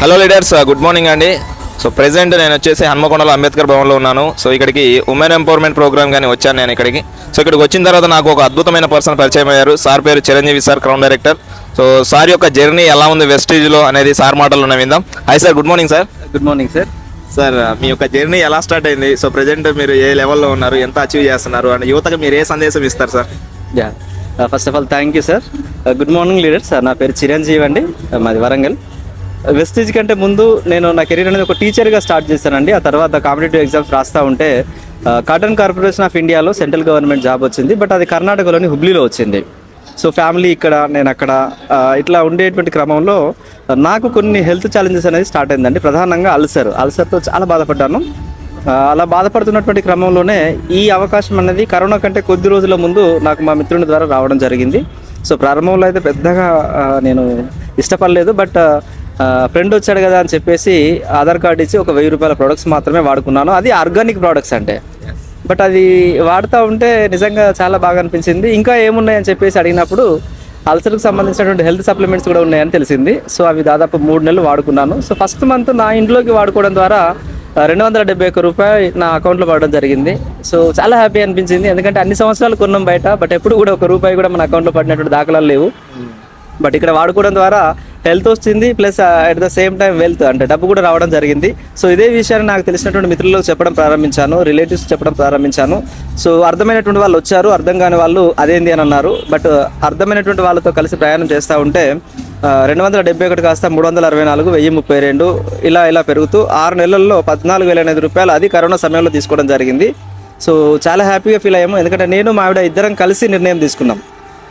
Hello leaders good morning అండి so present నేను వచ్చేసి హన్మకొండలో అంబేద్కర్ భవన్లో ఉన్నాను. సో ఇక్కడికి ఉమెన్ ఎంపవర్మెంట్ ప్రోగ్రామ్ కానీ వచ్చాను నేను ఇక్కడికి. సో ఇక్కడికి వచ్చిన తర్వాత నాకు ఒక అద్భుతమైన పర్సన్ పరిచయం అయ్యారు. సార్ పేరు Chiranjeevi sir crown director. So sir యొక్క జర్నీ ఎలా ఉంది వెస్టేజ్లో అనేది సార్ మాటలు విందాం. Hi sir good morning sir good morning sir sir మీ యొక్క జర్నీ ఎలా స్టార్ట్ అయింది? సో ప్రెసెంట్ మీరు ఏ లెవెల్లో ఉన్నారు? ఎంత అచీవ్ చేస్తున్నారు? అండ్ యువతకు మీరు ఏ సందేశం ఇస్తారు sir yeah first of all thank you sir good morning leader sir నా పేరు చిరంజీవి అండి. Uh, మాది వరంగల్. వెస్టేజ్ కంటే ముందు నేను నా కెరీర్ అనేది ఒక టీచర్గా స్టార్ట్ చేశానండి. ఆ తర్వాత కాంపిటేటివ్ ఎగ్జామ్స్ రాస్తూ ఉంటే కాటన్ కార్పొరేషన్ ఆఫ్ ఇండియాలో సెంట్రల్ గవర్నమెంట్ జాబ్ వచ్చింది. బట్ అది కర్ణాటకలోని హుబ్లీలో వచ్చింది. సో ఫ్యామిలీ ఇక్కడ నేను అక్కడ ఇట్లా ఉండేటువంటి క్రమంలో నాకు కొన్ని హెల్త్ ఛాలెంజెస్ అనేది స్టార్ట్ అయిందండి. ప్రధానంగా అల్సర్. అల్సర్తో చాలా బాధపడ్డాను. అలా బాధపడుతున్నటువంటి క్రమంలోనే ఈ అవకాశం అనేది కరోనా కంటే కొద్ది రోజుల ముందు నాకు మా మిత్రుని ద్వారా రావడం జరిగింది. సో ప్రారంభంలో అయితే పెద్దగా నేను ఇష్టపడలేదు. బట్ ఫ్రెండ్ వచ్చాడు కదా అని చెప్పేసి ఆధార్ కార్డు ఇచ్చి ఒక వెయ్యి రూపాయల ప్రొడక్ట్స్ మాత్రమే వాడుకున్నాను. అది ఆర్గానిక్ ప్రొడక్ట్స్ అంటే. బట్ అది వాడుతూ ఉంటే నిజంగా చాలా బాగా అనిపించింది. ఇంకా ఏమున్నాయని చెప్పేసి అడిగినప్పుడు అల్సర్కి సంబంధించినటువంటి హెల్త్ సప్లిమెంట్స్ కూడా ఉన్నాయని తెలిసింది. సో అవి దాదాపు మూడు నెలలు వాడుకున్నాను. సో ఫస్ట్ మంత్ నా ఇంట్లోకి వాడుకోవడం ద్వారా రెండు వందల డెబ్బై ఒక్క రూపాయి నా అకౌంట్లో పడడం జరిగింది. సో చాలా హ్యాపీ అనిపించింది. ఎందుకంటే అన్ని సంవత్సరాలు కొన్నాం బయట బట్ ఎప్పుడు కూడా ఒక రూపాయి కూడా మన అకౌంట్లో పడినటువంటి దాఖలాలు లేవు. బట్ ఇక్కడ వాడుకోవడం ద్వారా హెల్త్ వచ్చింది plus at the same time wealth అంటే డబ్బు కూడా రావడం జరిగింది. సో ఇదే విషయాన్ని నాకు తెలిసినటువంటి మిత్రులు చెప్పడం ప్రారంభించాను రిలేటివ్స్ చెప్పడం ప్రారంభించాను. సో అర్థమైనటువంటి వాళ్ళు వచ్చారు అర్థం కాని వాళ్ళు అదేంది అని అన్నారు. బట్ అర్థమైనటువంటి వాళ్ళతో కలిసి ప్రయాణం చేస్తూ ఉంటే రెండు వందల డెబ్బై ఒకటి కాస్త మూడు వందల అరవై నాలుగు వెయ్యి ముప్పై రెండు ఇలా ఇలా పెరుగుతూ ఆరు నెలల్లో పద్నాలుగు వేల ఎనిమిది రూపాయలు అది కరోనా సమయంలో తీసుకోవడం జరిగింది. సో చాలా హ్యాపీగా ఫీల్ అయ్యాము. ఎందుకంటే నేను మా ఆవిడ ఇద్దరం కలిసి నిర్ణయం తీసుకున్నాం.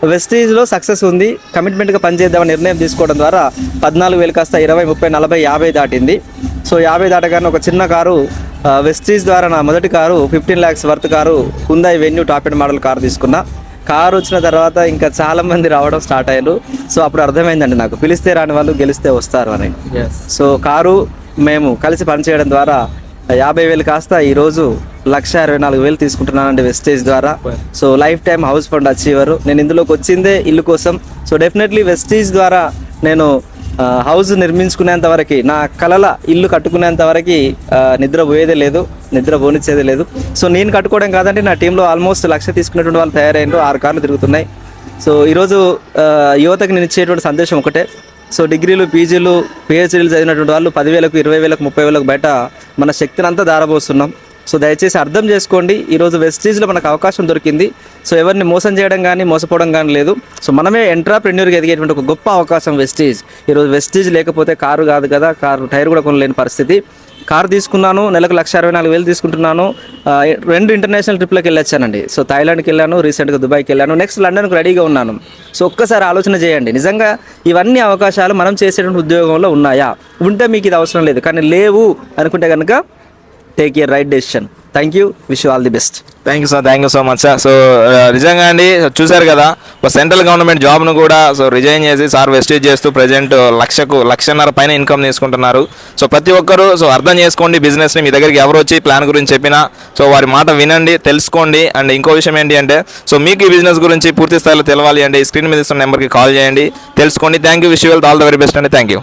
వెస్టీజ్లో సక్సెస్ ఉంది. కమిట్మెంట్గా పనిచేద్దామని నిర్ణయం తీసుకోవడం ద్వారా పద్నాలుగు వేలు కాస్త ఇరవై ముప్పై నలభై యాభై దాటింది. సో యాభై దాటగానే ఒక చిన్న కారు వెస్టీజ్ ద్వారా నా మొదటి car fifteen lakhs worth car Hyundai Venue top and model car తీసుకున్నా. కారు వచ్చిన తర్వాత ఇంకా చాలా మంది రావడం స్టార్ట్ అయ్యారు. సో అప్పుడు అర్థమైందండి నాకు. పిలిస్తే రాని వాళ్ళు గెలిస్తే వస్తారు అని. సో కారు మేము కలిసి పనిచేయడం ద్వారా యాభై వేలు కాస్త ఈరోజు లక్ష ఇరవై నాలుగు వేలు తీసుకుంటున్నానండి వెస్టేజ్ ద్వారా. So lifetime house fund achiever నేను ఇందులోకి వచ్చిందే ఇల్లు కోసం. సో డెఫినెట్లీ వెస్టేజ్ ద్వారా నేను హౌస్ నిర్మించుకునేంత వరకు నా కలల ఇల్లు కట్టుకునేంత వరకు నిద్ర పోయేదే లేదు నిద్ర పోనిచ్చేదే లేదు. సో నేను కట్టుకోవడం కాదంటే నా టీంలో ఆల్మోస్ట్ లక్ష తీసుకునేటువంటి వాళ్ళు తయారైండ్రు ఆరు కార్లు తిరుగుతున్నాయి. సో ఈరోజు యువతకు నేను ఇచ్చేటువంటి సందేశం ఒకటే. సో డిగ్రీలు పీజీలు పిహెచ్డీలు చదివినటువంటి వాళ్ళు పదివేలకు ఇరవై వేలకు ముప్పై వేలకు బయట మన శక్తిని అంతా దారబోస్తున్నాం. సో దయచేసి అర్థం చేసుకోండి. ఈరోజు వెస్టీజ్లో మనకు అవకాశం దొరికింది. సో ఎవరిని మోసం చేయడం కానీ మోసపోవడం కానీ లేదు. సో మనమే ఎంట్రాప్రెన్యూర్గా ఎదిగేటువంటి ఒక గొప్ప అవకాశం వెస్టీజ్ ఈరోజు వెస్టీజ్ లేకపోతే కారు కాదు కదా కారు టైర్ కూడా కొనలేని పరిస్థితి. కారు తీసుకున్నాను నెలకు లక్ష అరవై నాలుగు వేలు తీసుకుంటున్నాను. రెండు ఇంటర్నేషనల్ ట్రిప్లకు వెళ్ళొచ్చానండి. సో థాయిలాండ్కి వెళ్ళాను రీసెంట్గా దుబాయ్కి వెళ్ళాను నెక్స్ట్ లండన్కి రెడీగా ఉన్నాను. సో ఒక్కసారి ఆలోచన చేయండి. నిజంగా ఇవన్నీ అవకాశాలు మనం చేసేటువంటి ఉద్యోగంలో ఉన్నాయా? ఉంటే మీకు ఇది అవసరం లేదు. కానీ లేవు అనుకుంటే కనుక take your right decision thank you wish all the best thank you sir thank you so much sir so నిజంగా అండి చూశారు కదా ఒక సెంట్రల్ గవర్నమెంట్ జాబ్ను కూడా సో రిజైన్ చేసి సార్ వెస్టేజ్ చేస్తూ ప్రజెంట్ లక్షకు లక్షన్నర పైన ఇన్కమ్ తీసుకుంటున్నారు. సో ప్రతి ఒక్కరూ సో అర్థం చేసుకోండి బిజినెస్ని మీ దగ్గరికి ఎవరు వచ్చి ప్లాన్ గురించి చెప్పినా. సో వారి మాట వినండి తెలుసుకోండి. అండ్ ఇంకో విషయం ఏంటి అంటే సో మీకు ఈ బిజినెస్ గురించి పూర్తి స్థాయిలో తెలవాలి అంటే ఈ స్క్రీన్ మీద ఇస్తున్న నెంబర్కి కాల్ చేయండి తెలుసుకోండి. Thank you wish all the very best అండి. Thank you